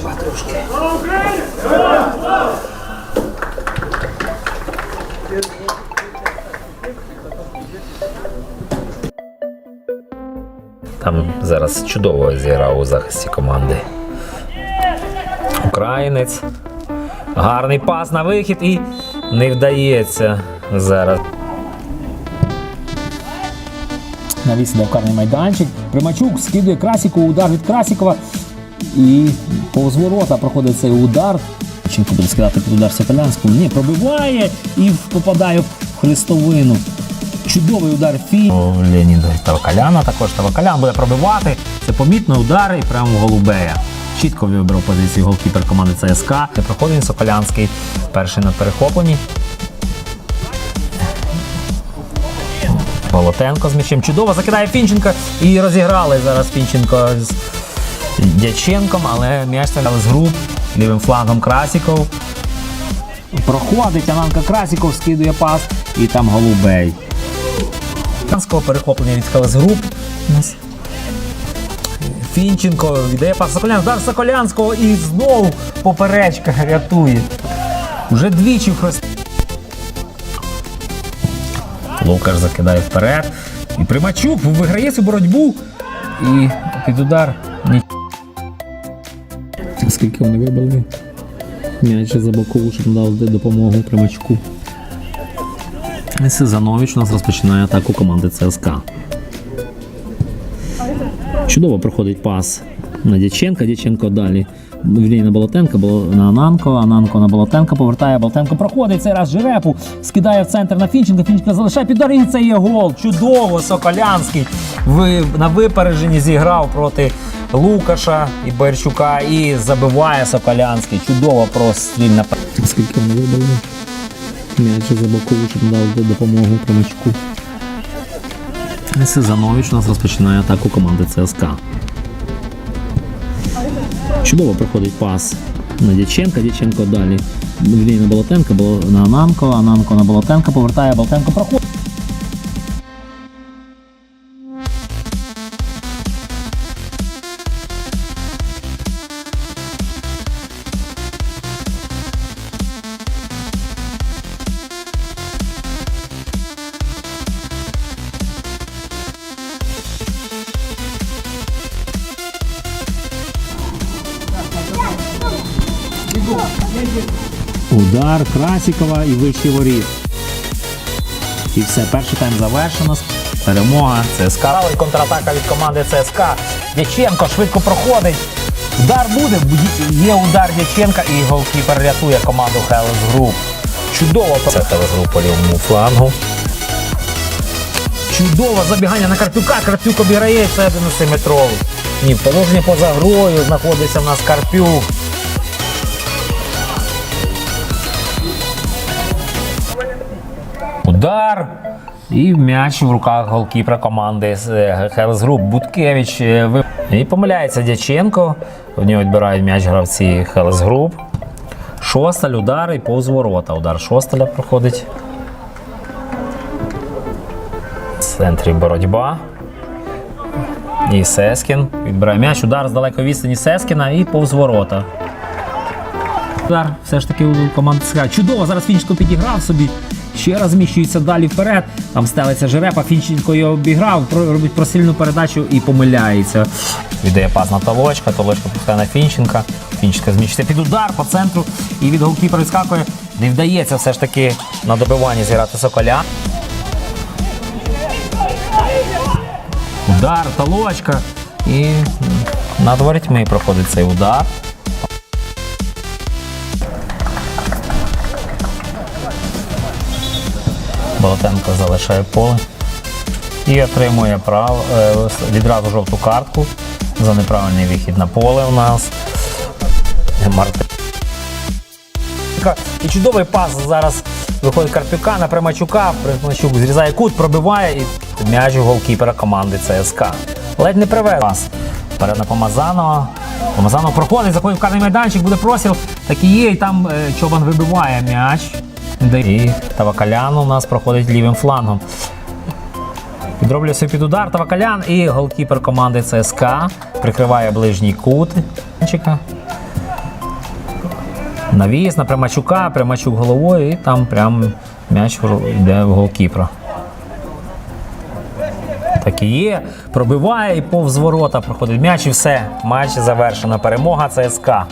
треба трошки. Там зараз чудово зіграв у захисті команди. Українець. Гарний пас на вихід і не вдається зараз. Навіс в карний майданчик. Примачук скидує Красіку, удар від Красікова. І повз ворота проходить цей удар. Чинко буде скидати під удар Соколянському. Ні, пробиває і попадає в хрестовину. Чудовий удар Фі. Леоніда Тавакаляна також Тавакалян буде пробивати. Це помітно удар і прямо в голубея. Чітко вибрав позицію голкіпер команди ЦСКА. Не проходить Соколянський. Перший на перехопленні. Болотенко з м'ячем. Чудово закидає Фінченка і розіграли зараз Фінченко Дяченком, але м'яч стріляв з груп лівим флангом Красіков. Проходить Ананка Красіков, скидує пас, і там голубей. Канського перехоплення від з груп. Фінченко віддає пас Соколянського. Удар Соколянського і знову поперечка рятує. Вже двічі хрест. Лукаш закидає вперед. І Примачук виграє цю боротьбу. І під удар. Скільки вони вибили? М'яч за бокову, щоб дав допомогу Примачку. Сезанович у нас розпочинає атаку команди ЦСКА. Чудово проходить пас на Дяченка. Дяченко далі. Вірні на Болотенка, Бол- на Ананко, Ананко на Болотенка повертає, Болотенко проходить цей раз Жерепу, скидає в центр на Фінченка, Фінченка залишає під і це є гол. Чудово, Соколянський ви, на випередженні зіграв проти Лукаша і Берчука і забиває Соколянський. Чудово прострільна Скільки вони вибили? М'яч за щоб дав допомогу Примачку. Сезанович у нас розпочинає атаку команди ЦСКА. Чудово проходить пас на Дяченка. Дяченко далі. Вірні на Болотенка, на Ананко, Ананко на Болотенка повертає, Болотенко проходить. Удар Красікова і вищий воріт. І все, перший тайм завершено. Перемога ЦСКА. І контратака від команди ЦСКА. Дяченко швидко проходить. Удар буде. Є удар Дяченка і голкіпер рятує команду Хелес Груп. Чудово. Це Хелес Груп по лівому флангу. Чудове забігання на Карпюка. Карпюк обіграє це 11-метровий. Ні, в положенні поза грою знаходиться в нас Карпюк. Удар. І м'яч в руках голкіпера команди Хелс Груп Буткевич. е, І помиляється Дяченко. В нього відбирають м'яч гравці Хелс Груп. Шосталь, удар і повз ворота. Удар Шосталя проходить. В центрі боротьба. І Сескін. Відбирає м'яч. Удар з далекої відстані Сескіна і повз ворота. Удар все ж таки у команди ЦСКА. Чудово, зараз Фінченко підіграв собі. Ще раз зміщується далі вперед. Там стелиться Жерепа, Фінченко його обіграв, робить просильну передачу і помиляється. Віддає пас на Толочка, Толочка пускає на Фінченка. Фінченка зміщується під удар по центру і від голкіпера відскакує. Не вдається все ж таки на добиванні зіграти Соколя. Удар, Толочка. І над ворітьми проходить цей удар. Болотенко залишає поле і отримує прав, е, відразу жовту картку за неправильний вихід на поле у нас. Мартин. І чудовий пас зараз виходить Карпюка на Примачука. Примачук зрізає кут, пробиває і м'яч у голкіпера команди ЦСКА. Ледь не привез пас. Вперед на Помазанова. Помазанов проходить, заходить в карний майданчик, буде простіл. Так і є, і там е, Чобан вибиває м'яч. І Тавакалян у нас проходить лівим флангом. Підроблює собі під удар Тавакалян і голкіпер команди ЦСКА прикриває ближній кут. Навіс на Примачука, Примачук головою, і там прям м'яч йде в голкіпра. Так і є. Пробиває і повз ворота проходить м'яч і все. Матч завершено. Перемога ЦСКА.